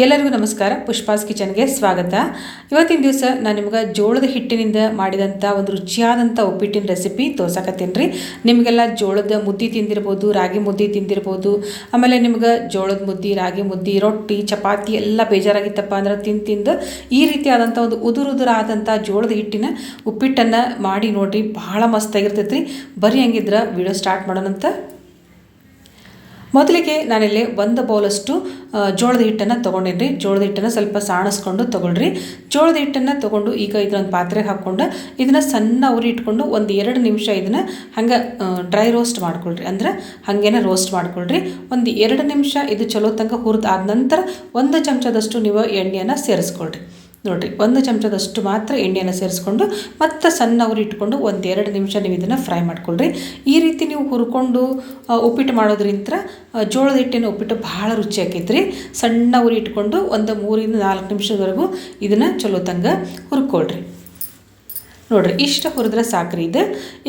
ಎಲ್ಲರಿಗೂ ನಮಸ್ಕಾರ. ಪುಷ್ಪಾಸ್ ಕಿಚನ್ಗೆ ಸ್ವಾಗತ. ಇವತ್ತಿನ ದಿವಸ ನಾನು ನಿಮ್ಗೆ ಜೋಳದ ಹಿಟ್ಟಿನಿಂದ ಮಾಡಿದಂಥ ಒಂದು ರುಚಿಯಾದಂಥ ಉಪ್ಪಿಟ್ಟಿನ ರೆಸಿಪಿ ತೋರ್ಸಕತ್ತೀನಿ ರೀ. ನಿಮಗೆಲ್ಲ ಜೋಳದ ಮುದ್ದೆ ತಿಂದಿರ್ಬೋದು, ರಾಗಿ ಮುದ್ದೆ ತಿಂದಿರ್ಬೋದು, ಆಮೇಲೆ ನಿಮ್ಗೆ ಜೋಳದ ಮುದ್ದೆ, ರಾಗಿ ಮುದ್ದೆ, ರೊಟ್ಟಿ, ಚಪಾತಿ ಎಲ್ಲ ಬೇಜಾರಾಗಿತ್ತಪ್ಪ ಅಂದ್ರೆ ತಿಂದು ತಿಂದು ಈ ರೀತಿಯಾದಂಥ ಒಂದು ಉದುರುದುರಾದಂಥ ಜೋಳದ ಹಿಟ್ಟಿನ ಉಪ್ಪಿಟ್ಟನ್ನು ಮಾಡಿ ನೋಡಿರಿ, ಭಾಳ ಮಸ್ತಾಗಿರ್ತೈತೆ ರೀ ಬರೀ ಹಂಗಿದ್ರೆ ವಿಡಿಯೋ ಸ್ಟಾರ್ಟ್ ಮಾಡೋಣಂತ. ಮೊದಲಿಗೆ ನಾನಿಲ್ಲಿ ಒಂದು ಬೌಲಷ್ಟು ಜೋಳದ ಹಿಟ್ಟನ್ನು ತೊಗೊಂಡೇನಿ ಜೋಳದ ಹಿಟ್ಟನ್ನು ಸ್ವಲ್ಪ ಸಾಣಿಸ್ಕೊಂಡು ತೊಗೊಳ್ರಿ. ಜೋಳದ ಹಿಟ್ಟನ್ನು ತೊಗೊಂಡು ಈಗ ಇದನ್ನೊಂದು ಪಾತ್ರೆಗೆ ಹಾಕ್ಕೊಂಡು ಇದನ್ನು ಸಣ್ಣ ಉರಿ ಇಟ್ಕೊಂಡು ಒಂದು ಎರಡು ನಿಮಿಷ ಇದನ್ನು ಹಂಗೆ ಡ್ರೈ ರೋಸ್ಟ್ ಮಾಡ್ಕೊಳ್ರಿ. ಅಂದ್ರೆ ಹಾಗೇನೆ ರೋಸ್ಟ್ ಮಾಡ್ಕೊಳ್ರಿ. ಒಂದು ಎರಡು ನಿಮಿಷ ಇದು ಚಲೋ ತನಕ ಹುರಿದಾದ ನಂತರ ಒಂದು ಚಮಚದಷ್ಟು ನೀವು ಎಣ್ಣೆಯನ್ನು ಸೇರಿಸ್ಕೊಳ್ರಿ. ನೋಡಿರಿ, ಒಂದು ಚಮಚದಷ್ಟು ಮಾತ್ರ ಎಣ್ಣೆಯನ್ನು ಸೇರಿಸ್ಕೊಂಡು ಮತ್ತೆ ಸಣ್ಣ ಉರಿ ಇಟ್ಕೊಂಡು ಒಂದು ಎರಡು ನಿಮಿಷ ನೀವು ಇದನ್ನು ಫ್ರೈ ಮಾಡ್ಕೊಳ್ರಿ. ಈ ರೀತಿ ನೀವು ಹುರ್ಕೊಂಡು ಉಪ್ಪಿಟ್ಟು ಮಾಡೋದ್ರಿಂದ ಜೋಳದ ಹಿಟ್ಟಿನ ಉಪ್ಪಿಟ್ಟು ಭಾಳ ರುಚಿ ಆಕೈತ್ರಿ. ಸಣ್ಣ ಉರಿ ಇಟ್ಕೊಂಡು ಒಂದು ಮೂರಿಂದ ನಾಲ್ಕು ನಿಮಿಷದವರೆಗೂ ಇದನ್ನು ಚಲೋ ತಂಗ ಹುರ್ಕೊಳ್ರಿ. ನೋಡ್ರಿ, ಇಷ್ಟು ಹುರಿದ್ರೆ ಸಾಕ್ರಿ ಇದು.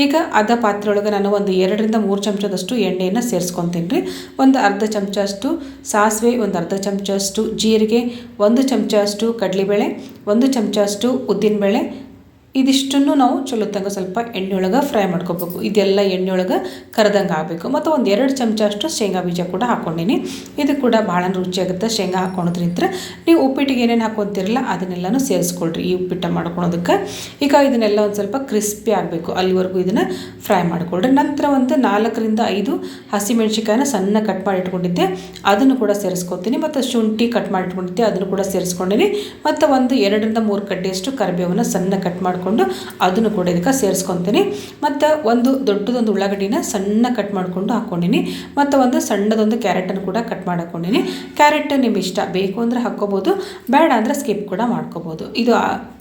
ಈಗ ಅದ ಪಾತ್ರೆ ಒಳಗೆ ನಾನು ಒಂದು ಎರಡರಿಂದ ಮೂರು ಚಮಚದಷ್ಟು ಎಣ್ಣೆಯನ್ನು ಸೇರಿಸ್ಕೊತೀನಿ ರೀ ಒಂದು ಅರ್ಧ ಚಮಚ ಅಷ್ಟು ಸಾಸಿವೆ, ಒಂದು ಅರ್ಧ ಚಮಚ ಅಷ್ಟು ಜೀರಿಗೆ, ಒಂದು ಚಮಚ ಅಷ್ಟು ಕಡಲೆಬೇಳೆ, ಒಂದು ಚಮಚ ಅಷ್ಟು ಉದ್ದಿನಬೇಳೆ ಇದಿಷ್ಟನ್ನು ನಾವು ಚಲೋ ತಂಗ ಸ್ವಲ್ಪ ಎಣ್ಣೆ ಒಳಗೆ ಫ್ರೈ ಮಾಡ್ಕೋಬೇಕು. ಇದೆಲ್ಲ ಎಣ್ಣೆ ಒಳಗೆ ಕರೆದಂಗೆ ಆಗಬೇಕು. ಮತ್ತು ಒಂದು ಎರಡು ಚಮಚ ಅಷ್ಟು ಶೇಂಗಾ ಬೀಜ ಕೂಡ ಹಾಕ್ಕೊಂಡೀನಿ ಇದು ಕೂಡ ಭಾಳ ರುಚಿಯಾಗುತ್ತೆ ಶೇಂಗಾ ಹಾಕ್ಕೊಳೋದ್ರಿಂದ ನೀವು ಉಪ್ಪಿಟ್ಟಿಗೆ ಏನೇನು ಹಾಕ್ಕೊತಿರಲ್ಲ ಅದನ್ನೆಲ್ಲನೂ ಸೇರಿಸ್ಕೊಳ್ರಿ ಈ ಉಪ್ಪಿಟ್ಟು ಮಾಡ್ಕೊಳೋದಕ್ಕೆ. ಈಗ ಇದನ್ನೆಲ್ಲ ಒಂದು ಸ್ವಲ್ಪ ಕ್ರಿಸ್ಪಿ ಆಗಬೇಕು. ಅಲ್ಲಿವರೆಗೂ ಇದನ್ನು ಫ್ರೈ ಮಾಡ್ಕೊಳ್ರಿ. ನಂತರ ಒಂದು ನಾಲ್ಕರಿಂದ ಐದು ಹಸಿಮೆಣ್ಸಿಕಾಯನ್ನ ಸಣ್ಣ ಕಟ್ ಮಾಡಿ ಇಟ್ಕೊಂಡಿದ್ದೆ ಅದನ್ನು ಕೂಡ ಸೇರಿಸ್ಕೊತೀನಿ. ಮತ್ತು ಶುಂಠಿ ಕಟ್ ಮಾಡಿ ಇಟ್ಕೊಂಡಿದ್ದೆ ಅದನ್ನು ಕೂಡ ಸೇರಿಸ್ಕೊಂಡಿನಿ. ಮತ್ತು ಒಂದು ಎರಡರಿಂದ ಮೂರು ಕಡ್ಡಿಯಷ್ಟು ಕರಿಬೇವನ್ನು ಸಣ್ಣ ಕಟ್ ಮಾಡಿಕೊಂಡು ಅದನ್ನು ಕೂಡ ಇದಕ್ಕೆ ಸೇರಿಸ್ಕೊತೀನಿ. ಮತ್ತು ಒಂದು ದೊಡ್ಡದೊಂದು ಉಳ್ಳಾಗಡ್ಡಿನ ಸಣ್ಣ ಕಟ್ ಮಾಡಿಕೊಂಡು ಹಾಕ್ಕೊಂಡಿನಿ. ಮತ್ತು ಒಂದು ಸಣ್ಣದೊಂದು ಕ್ಯಾರೆಟನ್ನು ಕೂಡ ಕಟ್ ಮಾಡ್ಕೊಂಡಿನಿ. ಕ್ಯಾರೆಟ್ ನಿಮ್ಮ ಇಷ್ಟ ಬೇಕು ಅಂದರೆ ಹಾಕ್ಕೋಬೋದು, ಬೇಡ ಅಂದರೆ ಸ್ಕಿಪ್ ಕೂಡ ಮಾಡ್ಕೋಬೋದು. ಇದು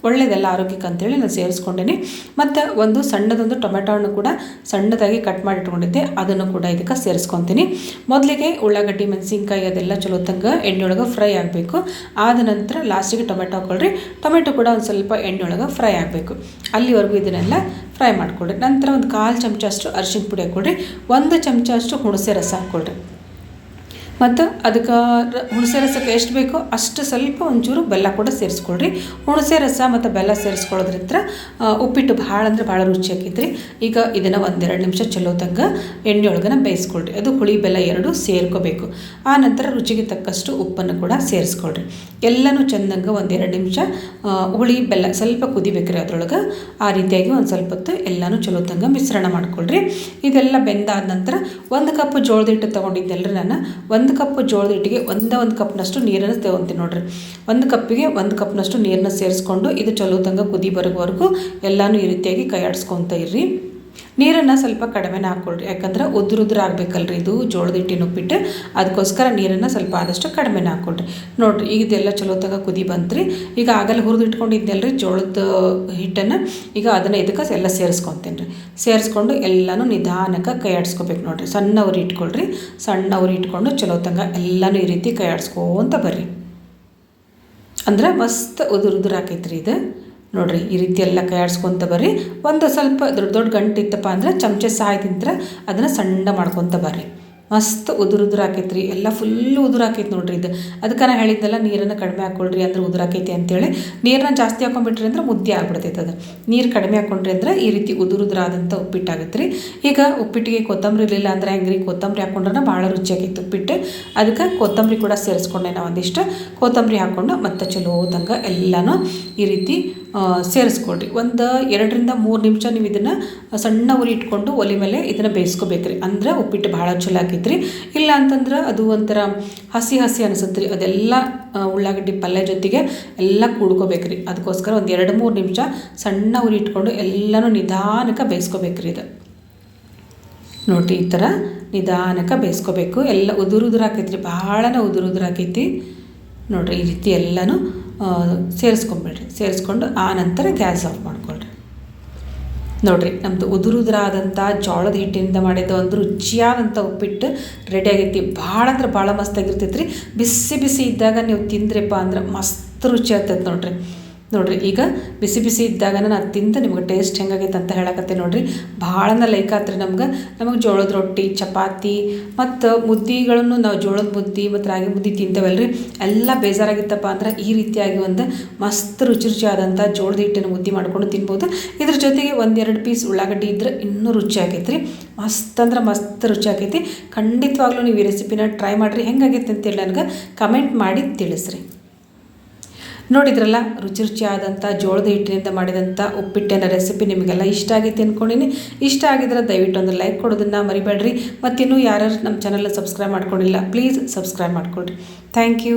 ಒಳ್ಳೆಯದಲ್ಲ ಆರೋಗ್ಯಕ್ಕೆ ಅಂತೇಳಿ ನಾನು ಸೇರಿಸ್ಕೊಂಡೇನೆ. ಮತ್ತು ಒಂದು ಸಣ್ಣದೊಂದು ಟೊಮೆಟೊವನ್ನು ಕೂಡ ಸಣ್ಣದಾಗಿ ಕಟ್ ಮಾಡಿ ಇಟ್ಕೊಂಡಿದ್ದೆ. ಅದನ್ನು ಕೂಡ ಇದಕ್ಕೆ ಸೇರಿಸ್ಕೊತೀನಿ. ಮೊದಲಿಗೆ ಉಳ್ಳಾಗಡ್ಡಿ, ಮೆಣಸಿನ್ಕಾಯಿ ಅದೆಲ್ಲ ಚಲೋ ತಂಗ ಎಣ್ಣೆಯೊಳಗೆ ಫ್ರೈ ಆಗಬೇಕು. ಆದ ನಂತರ ಲಾಸ್ಟಿಗೆ ಟೊಮೆಟೊ ಹಾಕೊಳ್ರಿ ಟೊಮೆಟೊ ಕೂಡ ಒಂದು ಸ್ವಲ್ಪ ಎಣ್ಣೆಯೊಳಗೆ ಫ್ರೈ ಆಗಬೇಕು. ಅಲ್ಲಿವರೆಗೂ ಇದನ್ನೆಲ್ಲ ಫ್ರೈ ಮಾಡಿಕೊಡ್ರಿ ನಂತರ ಒಂದು ಕಾಲು ಚಮಚ ಅಷ್ಟು ಅರಿಶಿನ ಪುಡಿ ಹಾಕ್ಕೊಳ್ರಿ. ಒಂದು ಚಮಚ ಅಷ್ಟು ಹುಣಸೆ ರಸ ಹಾಕ್ಕೊಳ್ರಿ. ಮತ್ತು ಅದಕ್ಕೆ ಹುಣಸೆ ರಸಕ್ಕೆ ಎಷ್ಟು ಬೇಕೋ ಅಷ್ಟು ಸ್ವಲ್ಪ ಒಂಚೂರು ಬೆಲ್ಲ ಕೂಡ ಸೇರಿಸ್ಕೊಳ್ರಿ. ಹುಣಸೆ ರಸ ಮತ್ತು ಬೆಲ್ಲ ಸೇರಿಸ್ಕೊಳ್ಳೋದ್ರಿಂದ ಉಪ್ಪಿಟ್ಟು ಭಾಳ ಅಂದ್ರೆ ಭಾಳ ರುಚಿ ಹಾಕಿದ್ರಿ ಈಗ ಇದನ್ನು ಒಂದೆರಡು ನಿಮಿಷ ಚಲೋ ತಂಗ ಎಣ್ಣೆ ಒಳಗನ ಬೇಯಿಸ್ಕೊಳ್ರಿ. ಅದು ಹುಳಿ ಬೆಲ್ಲ ಎರಡು ಸೇರ್ಕೋಬೇಕು. ಆ ನಂತರ ರುಚಿಗೆ ತಕ್ಕಷ್ಟು ಉಪ್ಪನ್ನು ಕೂಡ ಸೇರಿಸ್ಕೊಳ್ರಿ. ಎಲ್ಲನೂ ಚೆಂದಂಗೆ ಒಂದೆರಡು ನಿಮಿಷ ಹುಳಿ ಬೆಲ್ಲ ಸ್ವಲ್ಪ ಕುದಿಬೇಕ್ರಿ ಅದ್ರೊಳಗೆ. ಆ ರೀತಿಯಾಗಿ ಒಂದು ಸ್ವಲ್ಪ ಹೊತ್ತು ಎಲ್ಲನೂ ಚಲೋ ತಂಗ ಮಿಶ್ರಣ ಮಾಡ್ಕೊಳ್ರಿ. ಇದೆಲ್ಲ ಬೆಂದಾದ ನಂತರ ಒಂದು ಕಪ್ ಜೋಳದ ಹಿಟ್ಟು ನಾನು. ಒಂದು ಕಪ್ ಜೋಳದ ಹಿಟ್ಟಿಗೆ ಒಂದೇ ಒಂದು ಕಪ್ನಷ್ಟು ನೀರನ್ನು ತಗೊಂತೀವಿ ನೋಡ್ರಿ. ಒಂದು ಕಪ್ಪಿಗೆ ಒಂದು ಕಪ್ನಷ್ಟು ನೀರನ್ನ ಸೇರಿಸ್ಕೊಂಡು ಇದು ಚಲೋ ತಂಗ ಕುದಿ ಬರೋವರೆಗೂ ಎಲ್ಲನೂ ಈ ರೀತಿಯಾಗಿ ಕೈ ಆಡಿಸ್ಕೊತ ಇರ್ರಿ. ನೀರನ್ನು ಸ್ವಲ್ಪ ಕಡಿಮೆನೇ ಹಾಕ್ಕೊಳ್ರಿ ಯಾಕಂದ್ರೆ ಉದುರು ಉದ್ರು ಆಗಬೇಕಲ್ರಿ ಇದು, ಜೋಳದ ಹಿಟ್ಟಿನ ಉಪ್ಪಿಟ್ಟು. ಅದಕ್ಕೋಸ್ಕರ ನೀರನ್ನು ಸ್ವಲ್ಪ ಆದಷ್ಟು ಕಡಿಮೆನೇ ಹಾಕ್ಕೊಳ್ರಿ ನೋಡಿರಿ, ಈಗ ಇದೆಲ್ಲ ಚಲೋ ತಗ ಕುದಿ ಬಂತ್ರಿ. ಈಗ ಆಗಲ್ಲ ಹುರಿದು ಇಟ್ಕೊಂಡಿದ್ದೆಲ್ರಿ ಜೋಳದ ಹಿಟ್ಟನ್ನು. ಈಗ ಅದನ್ನು ಇದಕ್ಕೆ ಎಲ್ಲ ಸೇರಿಸ್ಕೊತೀನಿ ರೀ ಸೇರಿಸ್ಕೊಂಡು ಎಲ್ಲನೂ ನಿಧಾನಕ್ಕೆ ಕೈ ಆಡಿಸ್ಕೋಬೇಕು ನೋಡ್ರಿ. ಸಣ್ಣ ಉರಿ ಇಟ್ಕೊಳ್ರಿ. ಸಣ್ಣ ಉರಿ ಇಟ್ಕೊಂಡು ಚಲೋ ತಂಗ ಎಲ್ಲನೂ ಈ ರೀತಿ ಕೈ ಆಡಿಸ್ಕೊಂತ ಬರ್ರಿ. ಅಂದ್ರೆ ಮಸ್ತ್ ಉದುರು ಆಕೈತ್ರಿ ಇದು. ನೋಡ್ರಿ, ಈ ರೀತಿ ಎಲ್ಲ ಕೈ ಆಡಿಸ್ಕೊಂತ ಬರ್ರಿ. ಒಂದು ಸ್ವಲ್ಪ ದೊಡ್ಡ ದೊಡ್ಡ ಗಂಟು ಇತ್ತಪ್ಪ ಅಂದ್ರೆ ಚಮಚೆ ಸಹಾಯದಿಂದ ಅದನ್ನು ಸಣ್ಣ ಮಾಡ್ಕೊತ ಬರ್ರಿ. ಮಸ್ತ್ ಉದುರು ಉದುರು ಎಲ್ಲ ಫುಲ್ ಉದುರು ಆಕೈತೆ ನೋಡ್ರಿ ಇದು. ಅದಕ್ಕೆ ನಾನು ಹೇಳಿದ್ದೆಲ್ಲ ನೀರನ್ನು ಕಡಿಮೆ ಹಾಕ್ಕೊಳ್ರಿ ಅಂದ್ರೆ ಉದುರು ಆಕೈತಿ ಅಂತೇಳಿ. ನೀರನ್ನ ಜಾಸ್ತಿ ಹಾಕೊಂಡ್ಬಿಟ್ರಿ ಅಂದ್ರೆ ಮುದ್ದೆ ಆಗ್ಬಿಡ್ತೈತೆ ಅದು. ನೀರು ಕಡಿಮೆ ಹಾಕೊಂಡ್ರಿ ಅಂದ್ರೆ ಈ ರೀತಿ ಉದುರು ಉದುರಾದಂಥ ಉಪ್ಪಿಟ್ಟು ಆಗತ್ತೆ ರೀ ಈಗ ಉಪ್ಪಿಟ್ಟಿಗೆ ಕೊತ್ತಂಬರಿ ಇರಲಿಲ್ಲ ಅಂದ್ರೆ ಹೆಂಗ್ರಿ, ಕೊತ್ತಂಬರಿ ಹಾಕೊಂಡ್ರೆ ಭಾಳ ರುಚಿಯಾಗಿತ್ತು ಉಪ್ಪಿಟ್ಟು ಅದಕ್ಕೆ ಕೊತ್ತಂಬರಿ ಕೂಡ ಸೇರಿಸ್ಕೊಂಡೆ ನಾವು ಒಂದಿಷ್ಟು. ಕೊತ್ತಂಬರಿ ಹಾಕ್ಕೊಂಡು ಮತ್ತೆ ಚಲೋ ತಂಗ ಎಲ್ಲನೂ ಈ ರೀತಿ ಸೇರಿಸ್ಕೊಳ್ರಿ. ಒಂದು ಎರಡರಿಂದ ಮೂರು ನಿಮಿಷ ನೀವು ಇದನ್ನು ಸಣ್ಣ ಉರಿ ಇಟ್ಕೊಂಡು ಒಲೆ ಮೇಲೆ ಇದನ್ನು ಬೇಯಿಸ್ಕೋಬೇಕ್ರಿ. ಅಂದ್ರೆ ಉಪ್ಪಿಟ್ಟು ಭಾಳ ಚಲೋ ಆಕೈತ್ರಿ. ಇಲ್ಲ ಅಂತಂದ್ರೆ ಅದು ಒಂಥರ ಹಸಿ ಹಸಿ ಅನಿಸುತ್ತೆ ರೀ ಅದೆಲ್ಲ ಉಳ್ಳಾಗಡ್ಡಿ ಪಲ್ಯ ಜೊತೆಗೆ ಎಲ್ಲ ಕೂಡ್ಕೋಬೇಕ್ರಿ. ಅದಕ್ಕೋಸ್ಕರ ಒಂದು ಎರಡು ಮೂರು ನಿಮಿಷ ಸಣ್ಣ ಉರಿ ಇಟ್ಕೊಂಡು ಎಲ್ಲನೂ ನಿಧಾನಕ್ಕೆ ಬೇಯಿಸ್ಕೋಬೇಕ್ರಿ ಇದು. ನೋಡಿರಿ, ಈ ಥರ ನಿಧಾನಕ್ಕೆ ಬೇಯಿಸ್ಕೋಬೇಕು. ಎಲ್ಲ ಉದುರು ಉದುರು ಆಕೈತ್ರಿ ಭಾಳನೇ ಉದುರು ನೋಡ್ರಿ, ಈ ರೀತಿ ಎಲ್ಲನೂ ಸೇರಿಸ್ಕೊಂಬಿಡ್ರಿ. ಸೇರಿಸ್ಕೊಂಡು ಆ ನಂತರ ಗ್ಯಾಸ್ ಆಫ್ ಮಾಡ್ಕೊಳ್ರಿ. ನೋಡಿರಿ ನಮ್ಮದು ಉದುರು ಉದುರಾದಂಥ ಜೋಳದ ಹಿಟ್ಟಿನಿಂದ ಮಾಡಿದ್ದು ಒಂದು ರುಚಿಯಾದಂಥ ಉಪ್ಪಿಟ್ಟು ರೆಡಿ ಆಗೈತಿ. ಭಾಳ ಅಂದ್ರೆ ಭಾಳ ಮಸ್ತಾಗಿರ್ತೈತೆ ರೀ ಬಿಸಿ ಬಿಸಿ ಇದ್ದಾಗ ನೀವು ತಿಂದ್ರಪ್ಪ ಅಂದ್ರೆ ಮಸ್ತ್ ರುಚಿ ಆಗ್ತೈತೆ ನೋಡ್ರಿ. ನೋಡಿರಿ, ಈಗ ಬಿಸಿ ಬಿಸಿ ಇದ್ದಾಗ ನಾನು ತಿಂದು ನಿಮ್ಗೆ ಟೇಸ್ಟ್ ಹೆಂಗಾಗೈತೆ ಅಂತ ಹೇಳಕತ್ತೆ ನೋಡಿರಿ. ಭಾಳನ ಲೈಕ್ ಆತ್ರಿ ನಮ್ಗೆ. ನಮಗೆ ಜೋಳದ ರೊಟ್ಟಿ, ಚಪಾತಿ ಮತ್ತು ಮುದ್ದಿಗಳನ್ನು ನಾವು ಜೋಳದ ಮುದ್ದಿ ಮತ್ತು ರಾಗಿ ಮುದ್ದಿ ತಿಂತೇವಲ್ರಿ. ಎಲ್ಲ ಬೇಜಾರಾಗಿತ್ತಪ್ಪ ಅಂದ್ರೆ ಈ ರೀತಿಯಾಗಿ ಒಂದು ಮಸ್ತ್ ರುಚಿ ರುಚಿಯಾದಂಥ ಜೋಳದ ಹಿಟ್ಟಿನ ಮುದ್ದಿ ಮಾಡ್ಕೊಂಡು ತಿನ್ಬೋದು. ಇದ್ರ ಜೊತೆಗೆ ಒಂದೆರಡು ಪೀಸ್ ಉಳ್ಳಾಗಡ್ಡಿ ಇದ್ರೆ ಇನ್ನೂ ರುಚಿ ಆಗೈತೆ ರೀ ಮಸ್ತ್ ಅಂದ್ರೆ ಮಸ್ತ್ ರುಚಿ ಆಗೈತಿ. ಖಂಡಿತವಾಗ್ಲೂ ನೀವು ಈ ರೆಸಿಪಿನ ಟ್ರೈ ಮಾಡಿರಿ. ಹೆಂಗಾಗೈತೆ ಅಂತೇಳಿ ನನಗೆ ಕಮೆಂಟ್ ಮಾಡಿ ತಿಳಿಸ್ರಿ. ನೋಡಿದ್ರಲ್ಲ, ರುಚಿ ರುಚಿಯಾದಂಥ ಜೋಳದ ಹಿಟ್ಟಿನಿಂದ ಮಾಡಿದಂಥ ಉಪ್ಪಿಟ್ಟಿನ ರೆಸಿಪಿ ನಿಮಗೆಲ್ಲ ಇಷ್ಟ ಆಗೈತೆ ಅಂದ್ಕೊಂಡಿನಿ ಇಷ್ಟ ಆಗಿದ್ರೆ ದಯವಿಟ್ಟು ಒಂದು ಲೈಕ್ ಕೊಡೋದನ್ನು ಮರಿಬೇಡ್ರಿ. ಮತ್ತಿನ್ನೂ ಯಾರು ನಮ್ಮ ಚಾನಲ್ನ ಸಬ್ಸ್ಕ್ರೈಬ್ ಮಾಡ್ಕೊಂಡಿಲ್ಲ ಪ್ಲೀಸ್ ಸಬ್ಸ್ಕ್ರೈಬ್ ಮಾಡ್ಕೊಳ್ರಿ. Thank you